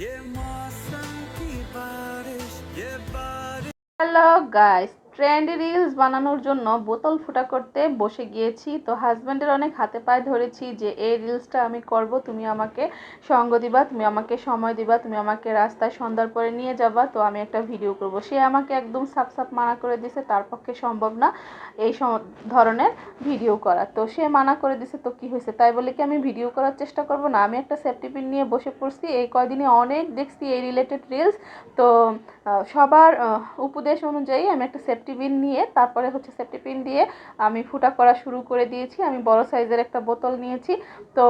ये मौसम trend reels বানানোর জন্য বোতল ফুটা করতে বসে গিয়েছি। তো হাজব্যান্ডের অনেক হাতে পায়ে ধরেছি যে, এই রিলসটা আমি করব, তুমি আমাকে সঙ্গ দিবা, তুমি আমাকে সময় দিবা, তুমি আমাকে রাস্তায় সন্ধ্যার পরে নিয়ে যাবা, তো আমি একটা ভিডিও করব। সে আমাকে একদম সাপ সাপ মানা করে দিছে, তার পক্ষে সম্ভব না এই ধরনের ভিডিও করা। তো সে মানা করে দিছে, তো কি হয়েছে? তাই বলে কি আমি ভিডিও করার চেষ্টা করব না? আমি একটা সেফটি পিন নিয়ে বসে পড়ছি, এই কয়দিনে অনেক দেখছি এই রিলেটেড রিলস। তো সবার উপদেশ অনুযায়ী আমি একটা সেফটি পিন নিয়ে, তারপরে হচ্ছে সেফটি পিন দিয়ে আমি ফুটা করা শুরু করে দিয়েছি। আমি বড় সাইজের একটা বোতল নিয়েছি। তো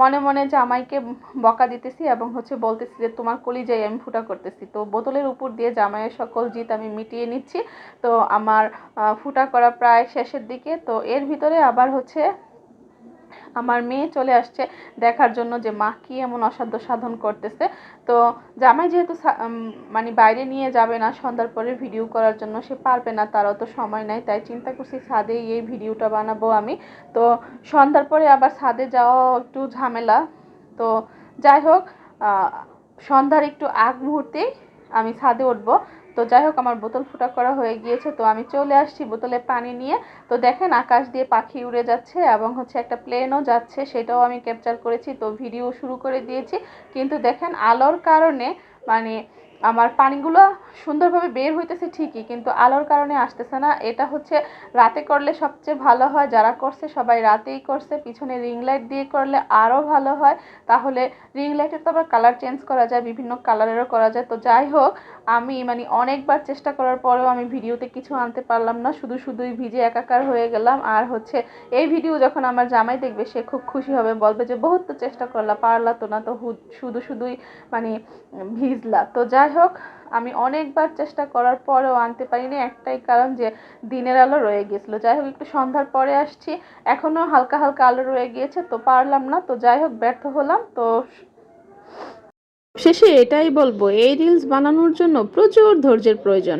মনে মনে জামাইকে বকা দিতেছি এবং হচ্ছে বলতেছি যে, তোমার কলিজাই আমি ফুটা করতেছি। তো বোতলের উপর দিয়ে জামাইয়ের সকল জিত আমি মিটিয়ে নিচ্ছি। তো আমার ফুটা করা প্রায় শেষের দিকে। তো এর ভিতরে আবার হচ্ছে আমার মেয়ে চলে আসছে দেখার জন্য যে, মা, কি এমন অসাধ্য সাধন করতেছে? তো জামাই যেহেতু মানে বাইরে নিয়ে যাবে না, সন্ধ্যার পরে ভিডিও করার জন্য সে পারবে না তার অত সময় নাই, তাই চিন্তা করছি ছাদেই এই ভিডিওটা বানাবো আমি। তো সন্ধ্যার পরে আবার ছাদে যাওয়া একটু ঝামেলা। তো যাই হোক সন্ধ্যার একটু আগ মুহূর্তেই আমি ছাদে উঠবো। তো যাই হোক, আমার বোতল ফুটা করা হয়ে গিয়েছে। তো আমি চলে আসছি বোতলে পানি নিয়ে। তো দেখেন, আকাশ দিয়ে পাখি উড়ে যাচ্ছে এবং হচ্ছে একটা প্লেনও যাচ্ছে। সেটাও আমি ক্যাপচার করেছি। তো ভিডিও শুরু করে দিয়েছি। কিন্তু দেখেন, আলোর কারণে মানে আমার পানিগুলো সুন্দরভাবে বের হইতেছে ঠিকই, কিন্তু আলোর কারণে আসতেছে না। এটা হচ্ছে রাতে করলে সবচেয়ে ভালো হয়, যারা করছে সবাই রাতেই করছে। পিছনে রিং লাইট দিয়ে করলে আরও ভালো হয়। তাহলে রিং লাইটের তো আবার কালার চেঞ্জ করা যায়, বিভিন্ন কালারেরও করা যায়। তো যাই হোক, আমি মানে অনেকবার চেষ্টা করার পরেও আমি ভিডিওতে কিছু আনতে পারলাম না, শুধু শুধুই ভিজে একাকার হয়ে গেলাম। আর হচ্ছে এই ভিডিও যখন আমার জামাই দেখবে, সে খুব খুশি হবে, বলবে যে, বহুত তো চেষ্টা করলা, পারলা তো না তো শুধু শুধুই মানে ভিজলা। তো যাই হোক আমি অনেকবার চেষ্টা করার পরেও আনতে পারিনি, একটাই কারণ যে দিনের আলো রয়ে গিয়েছিল যাই হোক একটু সন্ধ্যার পরে আসছি এখনও হালকা হালকা আলো রয়ে গিয়েছে, তো পারলাম না, তো যাই হোক ব্যর্থ হলাম, তো শেষে এটাই বলব, এই রিলস বানানোর জন্য প্রচুর ধৈর্যের প্রয়োজন।